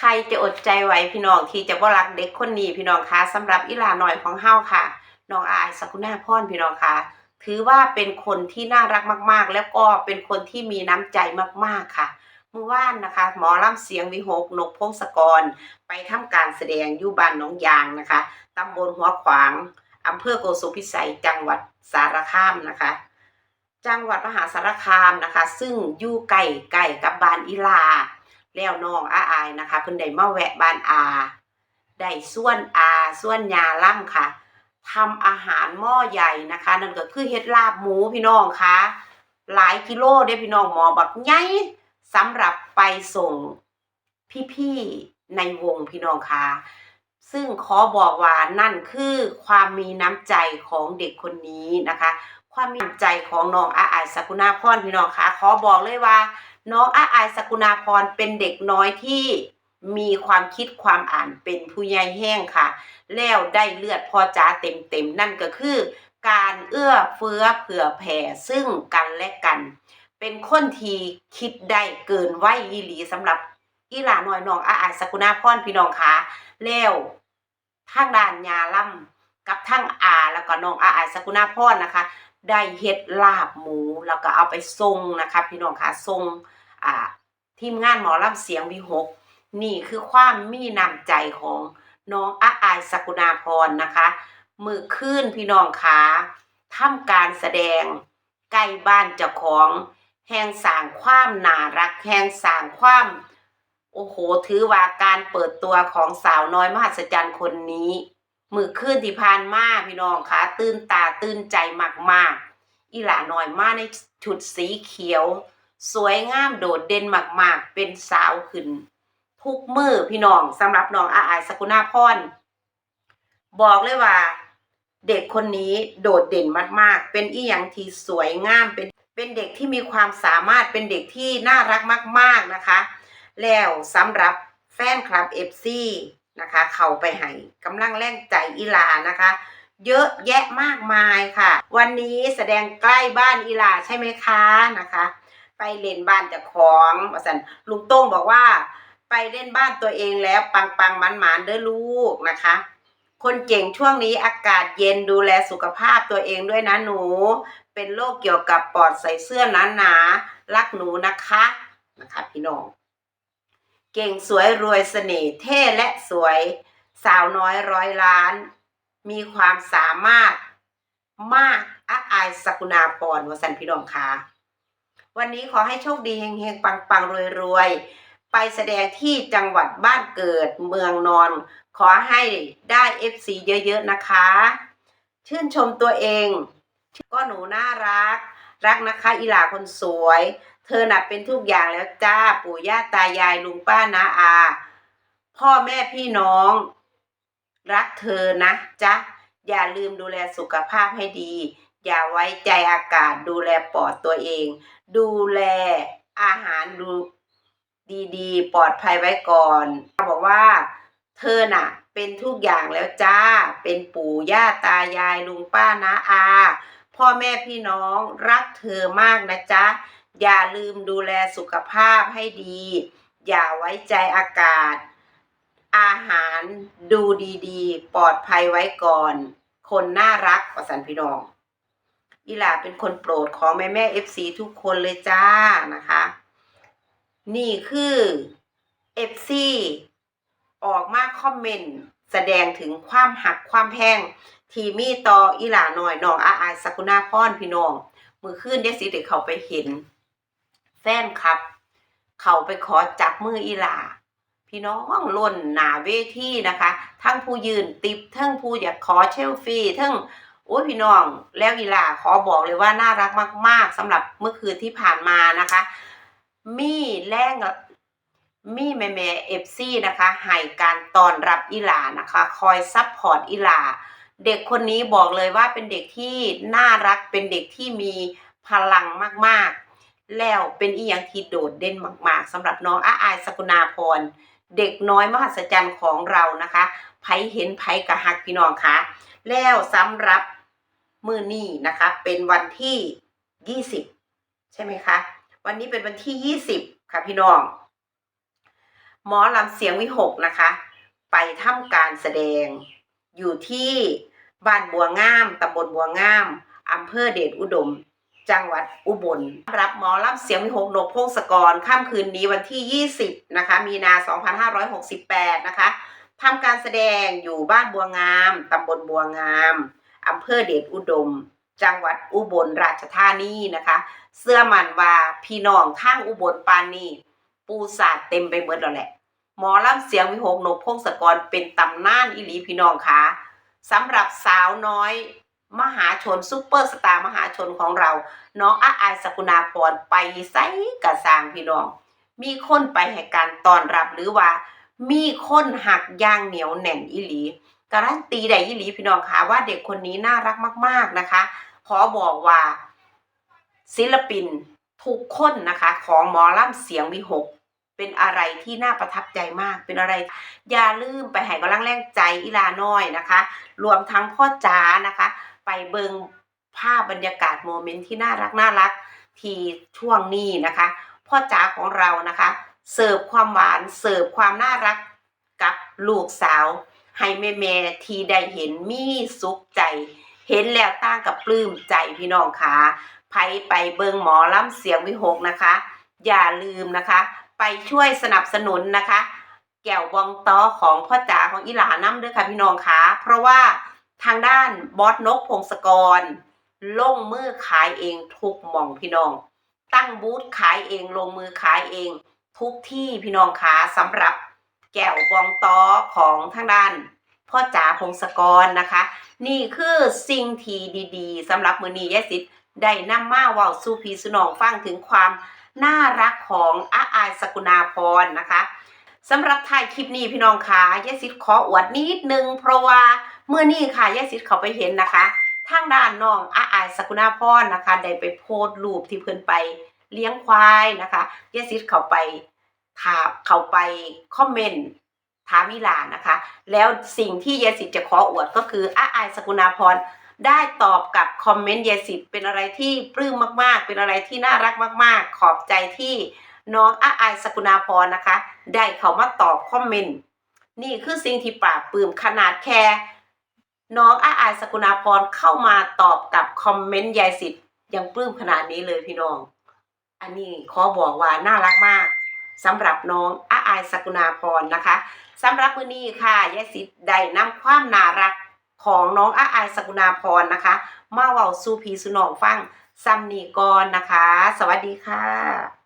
ใครจะอดใจไหวพี่น้องที่จะบ่รักเด็กคนนี้พี่น้องคะสำหรับอีลาหน่อยของเฮาค่ะน้องอายสกุณาพรพี่น้องคะถือว่าเป็นคนที่น่ารักมาก ๆ แล้วก็เป็นคนที่มีน้ำใจมากๆค่ะเมื่อวานนะคะ หมอล่ำเสียงวิหกนกพงศกร ไปทำการแสดงอยู่บ้านหนองยางนะคะตำบลหัวขวางอำเภอโกสุมพิสัยจังหวัดสารคามนะคะ จังหวัดมหาสารคามนะคะ ซึ่งอยู่ใกล้ใกล้กับบ้านอีลา แล้วน้องอาอายนะคะ เพิ่นได้มาแวะบ้านอาได้ส่วนอาส่วนยาล่ำค่ะทำอาหารหม้อใหญ่นะคะ นั่นก็คือเฮ็ดลาบหมูพี่น้องคะหลายกิโลเด้พี่น้องหมอบักใหญ่สำหรับไปส่งพี่ๆในวงพี่น้องคะซึ่งขอบอกว่านั่นคือความมีน้ำใจของเด็กคนนี้นะคะ ความมีน้ำใจของน้องอาอายสกุณาพรพี่น้องคะขอบอกเลยว่า น้องอาอายสกุณาพรเป็นเด็กน้อยที่มีความคิดความอ่านเป็นผู้ใหญ่แห้งค่ะ แล้วได้เลือดพอจ๋าเต็มๆ นั่นก็คือ การเอื้อเฟื้อเผื่อแผ่ซึ่งกันและกัน เป็นคนที่คิดได้เกินไหวอีหลีสำหรับอีหลาน้อยน้องอาอายสกุณาพรพี่น้องคะแล้วทางด้านยาล่ำกับทางอาแล้วก็น้องอาอายสกุณาพรนะคะ ได้เฮ็ดลาบหมูแล้วก็เอาไปส่งนะคะพี่น้องคะส่งอ่าทีมงานหมอลำเสียงวิหกนี่คือความมีน้ำใจของน้องอาอายสกุณาพรนะคะ มือขึ้นพี่น้องคะทำการแสดงใกล้บ้านเจ้าของแห่งสางความน่ารักแห่งสางความโอ้โห ถือว่าการเปิดตัวของสาวน้อยมหัศจรรย์คนนี้ มือขึ้นที่ผ่านมาพี่น้องคะตื่นตาตื่นใจมากๆ อีหลาน้อยมาในชุดสีเขียว สวยงามโดดเด่นมากๆ เป็นสาวขึ้น ทุกมือพี่น้องสำหรับน้องอาอายสกุณาพรบอกเลยว่า เด็กคนนี้โดดเด่นมากๆ เป็นอีหยังที่สวยงามเป็นเป็นเด็กที่มีความสามารถเป็นเด็กที่น่ารักมาก ๆนะคะ แล้วสำหรับแฟนคลับเอฟซี นะคะ เขาไปให้กำลังแรงใจอีหลานะคะ เยอะแยะมากมายค่ะ วันนี้แสดงใกล้บ้านอีหลาใช่ไหมคะนะคะ ไปเล่นบ้านจ้าของว่าสันลุงโต้งบอกว่า ไปเล่นบ้านตัวเองแล้วปังปังมันหมานเด้อลูกนะคะ คนเก่งช่วงนี้อากาศเย็นดูแลสุขภาพตัวเองด้วยนะหนู เป็นโรคเกี่ยวกับปอดใส่เสื้อหนาๆรักหนูนะคะนะคะพี่น้อง เก่งสวยรวยเสน่ห์เท่และสวย สาวน้อยร้อยล้าน มีความสามารถมากอาอายสกุณาพรวสันพี่น้องคะวันนี้ขอให้โชคดีเฮงๆ ปังๆ รวยๆ ไปแสดงที่จังหวัดบ้านเกิดเมืองนอน ขอให้ได้ FC เยอะๆ นะคะ ชื่นชมตัวเอง ก็หนูน่ารัก รักนะคะอีหลาคนสวย เธอน่ะเป็นทุกอย่างแล้วจ้าปู่ย่าตายายลุงป้านาอา พ่อแม่พี่น้อง รักเธอนะจ๊ะอย่าลืมดูแลสุขภาพให้ดี อย่าไว้ใจอากาศดูแลปอดตัวเอง ดูแลอาหารดูดีๆ ปลอดภัยไว้ก่อนเขาบอกว่า เธอน่ะ เป็นทุกอย่างแล้วจ้า เป็นปู่ย่าตายายลุงป้านาอา พ่อแม่พี่น้องรักเธอมากนะจ๊ะ อย่าลืมดูแลสุขภาพให้ดี อย่าไว้ใจอากาศ อาหารดูดีๆ ปลอดภัยไว้ก่อน คนน่ารักประสันพี่น้องอีหลาเป็นคนโปรดของแม่แม่เอฟซีทุกคนเลยจ้านะคะ นี่คือเอฟซีออกมาคอมเมนต์แสดงถึงความหักความแพงทีมีต่ออีหลาหน่อยน้องอาอายสกุณาพรพี่น้อง มือขึ้นเดสิเด็กเขาไปเห็น นครับ เขาไปขอจับมืออีหลาพี่น้องล่นหนาเวทีนะคะ ทั้งผู้ยืนติบทั้งผู้อยากขอเชลฟี่ทั้งโอ้ยพี่น้องแล้วอีหลาขอบอกเลยว่าน่ารักมาก ๆสำหรับเมื่อคืนที่ผ่านมานะคะ มี่แรงมีแม่แม่เอฟซีนะคะให้การต้อนรับอีหลานะคะ คอยซัพพอร์ตอีหลาเด็กคนนี้บอกเลยว่าเป็นเด็กที่น่ารักเป็นเด็กที่มีพลังมาก ๆ แล้วเป็นอีหยังที่โดดเด่นมาก ๆสำหรับน้องอาอายสกุณาพร เด็กน้อยมหัศจรรย์ของเรานะคะไผเห็นไผกะฮักพี่น้องคะแล้วสำหรับมือนี้นะคะ เป็นวันที่ 20 ใช่ไหมคะ วันนี้เป็นวันที่ 20 ค่ะพี่น้อง หมอลำเสียงวิหกนะคะ ไปทำการแสดง อยู่ที่บ้านบัวงามตำบลบัวงามอำเภอเดชอุดม จังหวัดอุบล รับหมอลำเสียงวิหกนกพงศกรค่ำคืนนี้วันที่ 20 นะคะ มีนา 2568 นะคะทำการแสดงอยู่บ้านบัวงามตำบลบัวงามอำเภอเดชอุดม จังหวัดอุบลราชธานีนะคะ เสื้อมันว่าพี่น้องข้างอุบลปานนี้ปูสาดเต็มไปหมดแล้วแหละ หมอลำเสียงวิหกนกพงศกรเป็นตำนานอิลีพี่น้องคะสำหรับสาวน้อย มหาชนซุปเปอร์สตาร์มหาชนของเรา น้องอาอายสกุณาพรไปไซกะสร้างพี่น้อง มีคนไปให้การต้อนรับหรือว่า มีคนหักย่างเหนียวแน่นอิหลีการันตีได้อิหลีพี่น้องคะว่าเด็กคนนี้น่ารักมาก ๆนะคะขอบอกว่า ศิลปินทุกคนนะคะของหมอลำเสียงวิหกเป็นอะไรที่น่าประทับใจมาก เป็นอะไร อย่าลืมไปให้กำลังแรงใจอีลาน้อยนะคะ รวมทั้งพ่อจ๋านะคะ ไปเบิงภาพบรรยากาศโมเมนต์ที่น่ารักน่ารักที่ช่วงนี้นะคะ พ่อจ๋าของเรานะคะ เสิร์ฟความหวานเสิร์ฟความน่ารักกับลูกสาว ให้แม่แม่ที่ได้เห็นมีสุขใจ เห็นแล้วต่างกับปลื้มใจพี่น้องค่ะไปไปเบิงหมอลำเสียงวิหกนะคะ อย่าลืมนะคะ ไปช่วยสนับสนุนนะคะ แก้วบองตอของพ่อจ๋าของอีหลาน้ำด้วยค่ะพี่น้องค่ะเพราะว่า ทางด้านบอสนกพงศกร ลงมือขายเองทุกหม่องพี่น้อง ตั้งบูธขายเองลงมือขายเอง ทุกที่พี่น้องค่ะสำหรับแก้วบองตอของทางด้าน พ่อจ๋าพงศกรนะคะ นี่คือสิ่งที่ดีๆสำหรับมือนี้ยายสิทธิ์ได้นำมาว่าสู่พี่สุนองฟังถึงความน่ารักของอาอายสกุณาพรนะคะสำหรับท้ายคลิปนี้พี่น้องคะยายสิทธิ์ขออวดนิดนึงเพราะว่า เมื่อนี้ค่ะยายสิทธิ์เขาไปเห็นนะคะ ทางด้านน้องอาอายสกุณาพรนะคะ ได้ไปโพสต์รูปที่เพิ่นไปเลี้ยงควายนะคะยายสิทธิ์เขาไปถามเขาไปคอมเมนต์ถามอีหลานะคะ แล้วสิ่งที่เยสิทธิ์จะขออวดก็คืออาอายสกุณาพรได้ตอบกับคอมเมนต์เยสิทธิ์เป็นอะไรที่ปลื้มมากๆ เป็นอะไรที่น่ารักมาก ๆ ขอบใจที่น้องอาอายสกุณาพรนะคะ ได้เขามาตอบคอมเมนต์นี่คือสิ่งที่ปราบปลื้มขนาดแค่ น้องอาอายสกุณาพรเข้ามาตอบกับคอมเมนต์ยายสิทธิ์ยังปลื้มขนาดนี้เลยพี่น้อง อันนี้ขอบอกว่าน่ารักมากสำหรับน้องอาอายสกุณาพรนะคะสำหรับมื้อนี้ค่ะยายสิทธิ์ได้นำความน่ารักของน้องอาอายสกุณาพรนะคะ มาเว้าสู่พีสุนองฟังซัมนีกรนะคะ สวัสดีค่ะ